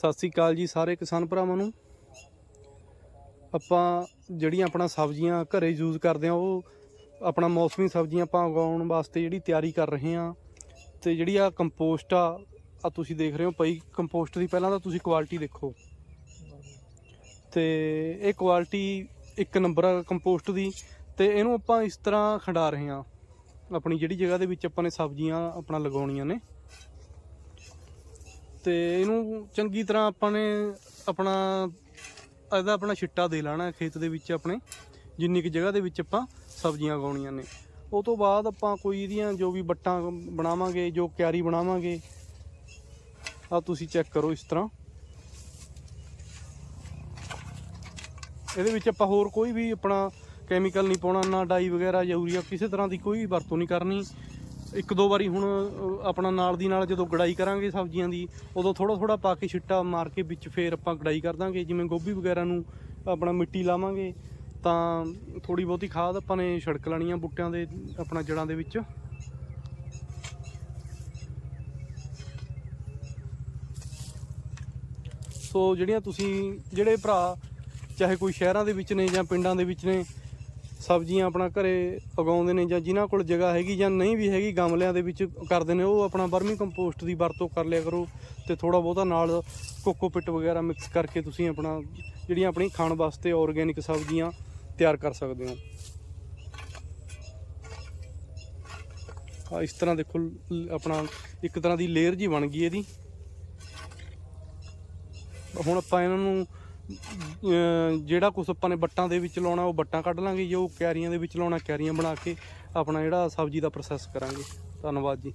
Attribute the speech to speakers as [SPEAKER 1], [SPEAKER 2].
[SPEAKER 1] ਸਤਿ ਸ੍ਰੀ ਅਕਾਲ ਜੀ ਸਾਰੇ ਕਿਸਾਨ ਭਰਾਵਾਂ ਨੂੰ। ਆਪਾਂ ਜਿਹੜੀਆਂ ਆਪਣਾ ਸਬਜ਼ੀਆਂ ਘਰੇ ਯੂਜ਼ ਕਰਦੇ ਆ ਉਹ ਆਪਣਾ ਮੌਸਮੀ ਸਬਜ਼ੀਆਂ ਆਪਾਂ ਉਗਾਉਣ ਵਾਸਤੇ ਜਿਹੜੀ ਤਿਆਰੀ ਕਰ ਰਹੇ ਆ ਤੇ ਜਿਹੜੀ ਆ ਕੰਪੋਸਟ ਆ ਆ ਤੁਸੀਂ ਦੇਖ ਰਹੇ ਹੋ ਪਈ ਕੰਪੋਸਟ ਦੀ, ਪਹਿਲਾਂ ਤਾਂ ਤੁਸੀਂ ਕੁਆਲਿਟੀ ਦੇਖੋ। ਤੇ ਇਹ ਕੁਆਲਿਟੀ ਇੱਕ ਨੰਬਰ ਆ ਕੰਪੋਸਟ ਦੀ ਤੇ ਇਹਨੂੰ ਆਪਾਂ ਇਸ ਤਰ੍ਹਾਂ ਖੰਡਾ ਰਹੇ ਆ ਆਪਣੀ ਜਿਹੜੀ ਜਗ੍ਹਾ ਦੇ ਵਿੱਚ ਆਪਾਂ ਨੇ ਸਬਜ਼ੀਆਂ ਆਪਣਾ ਲਗਾਉਣੀਆਂ ਨੇ। ਤੇ ਇਹਨੂੰ ਚੰਗੀ ਤਰ੍ਹਾਂ ਆਪਾਂ ਨੇ ਆਪਣਾ, ਇਹਦਾ ਆਪਣਾ ਛਿੱਟਾ ਦੇ ਲੈਣਾ ਖੇਤ ਦੇ ਵਿੱਚ ਆਪਣੇ, ਜਿੰਨੀ ਕੁ ਜਗ੍ਹਾ ਦੇ ਵਿੱਚ ਆਪਾਂ ਸਬਜ਼ੀਆਂ ਉਗਾਉਣੀਆਂ ਨੇ। ਉਹ ਤੋਂ ਬਾਅਦ ਆਪਾਂ ਕੋਈ ਇਹਦੀਆਂ ਜੋ ਵੀ ਬੱਟਾਂ ਬਣਾਵਾਂਗੇ, ਜੋ ਕਿਆਰੀ ਬਣਾਵਾਂਗੇ ਆ ਤੁਸੀਂ ਚੈੱਕ ਕਰੋ ਇਸ ਤਰ੍ਹਾਂ। ਇਹਦੇ ਵਿੱਚ ਆਪਾਂ ਹੋਰ ਕੋਈ ਵੀ ਆਪਣਾ ਕੈਮੀਕਲ ਨਹੀਂ ਪਾਉਣਾ, ਨਾ ਡਾਈ ਵਗੈਰਾ ਯੂਰੀਆ, ਕਿਸੇ ਤਰ੍ਹਾਂ ਦੀ ਕੋਈ ਵਰਤੋਂ ਨਹੀਂ ਕਰਨੀ। ਇੱਕ ਦੋ ਵਾਰੀ ਹੁਣ ਅ, ਆਪਣਾ ਨਾਲ ਦੀ ਨਾਲ ਜਦੋਂ ਗੜਾਈ ਕਰਾਂਗੇ ਸਬਜ਼ੀਆਂ ਦੀ ਉਦੋਂ ਥੋੜਾ ਥੋੜਾ ਪਾ ਕੇ ਛਿੱਟਾ ਮਾਰ ਕੇ ਵਿੱਚ ਫੇਰ ਆਪਾਂ ਗੜਾਈ ਕਰ ਦਾਂਗੇ। ਜਿਵੇਂ ਗੋਭੀ ਵਗੈਰਾ ਨੂੰ ਆਪਣਾ ਮਿੱਟੀ ਲਾਵਾਂਗੇ ਤਾਂ ਥੋੜੀ ਬਹੁਤੀ ਖਾਦ ਆਪਾਂ ਨੇ ਛਿੜਕ ਲੈਣੀ ਆ ਬੂਟਿਆਂ ਦੇ ਆਪਣਾ ਜੜਾਂ ਦੇ ਵਿੱਚ। ਸੋ ਜਿਹੜੀਆਂ ਤੁਸੀਂ ਜਿਹੜੇ ਭਰਾ ਚਾਹੇ ਕੋਈ ਸ਼ਹਿਰਾਂ ਦੇ ਵਿੱਚ ਨੇ ਜਾਂ ਪਿੰਡਾਂ ਦੇ ਵਿੱਚ ਨੇ ਸਬਜ਼ੀਆਂ ਆਪਣਾ ਘਰੇ ਉਗਾਉਂਦੇ ਨੇ ਜਾਂ ਜਿਨ੍ਹਾਂ ਕੋਲ ਜਗ੍ਹਾ ਹੈਗੀ ਜਾਂ ਨਹੀਂ ਵੀ ਹੈਗੀ, ਗਮਲਿਆਂ ਦੇ ਵਿੱਚ ਕਰਦੇ ਨੇ। ਉਹ ਆਪਣਾ ਵਰਮੀ ਕੰਪੋਸਟ ਦੀ ਵਰਤੋਂ ਕਰ ਲਿਆ ਕਰੋ ਤੇ ਥੋੜਾ ਬਹੁਤਾ ਨਾਲ ਕੋਕੋਪਿਟ ਵਗੈਰਾ ਮਿਕਸ ਕਰਕੇ ਤੁਸੀਂ ਆਪਣਾ ਜਿਹੜੀਆਂ ਆਪਣੀ ਖਾਣ ਵਾਸਤੇ ਆਰਗੇਨਿਕ ਸਬਜ਼ੀਆਂ ਤਿਆਰ ਕਰ ਸਕਦੇ ਹੋ। ਆ ਇਸ ਤਰ੍ਹਾਂ ਦੇਖੋ ਆਪਣਾ ਇੱਕ ਤਰ੍ਹਾਂ ਦੀ ਲੇਅਰ ਜੀ ਬਣ ਗਈ ਇਹਦੀ। ਹੁਣ ਆਪਾਂ ਇਹਨਾਂ ਨੂੰ ਜਿਹੜਾ ਕੁਝ ਆਪਾਂ ਨੇ ਬੱਟਾਂ ਦੇ ਵਿੱਚ ਲਾਉਣਾ, ਉਹ ਬੱਟਾਂ ਕੱਢ ਲਾਂਗੇ ਉਹ ਕਿਆਰੀਆਂ ਦੇ ਵਿੱਚ ਲਾਉਣਾ ਕਿਆਰੀਆਂ ਬਣਾ ਕੇ ਆਪਣਾ ਜਿਹੜਾ ਸਬਜ਼ੀ ਦਾ ਪ੍ਰੋਸੈਸ ਕਰਾਂਗੇ। ਧੰਨਵਾਦ ਜੀ।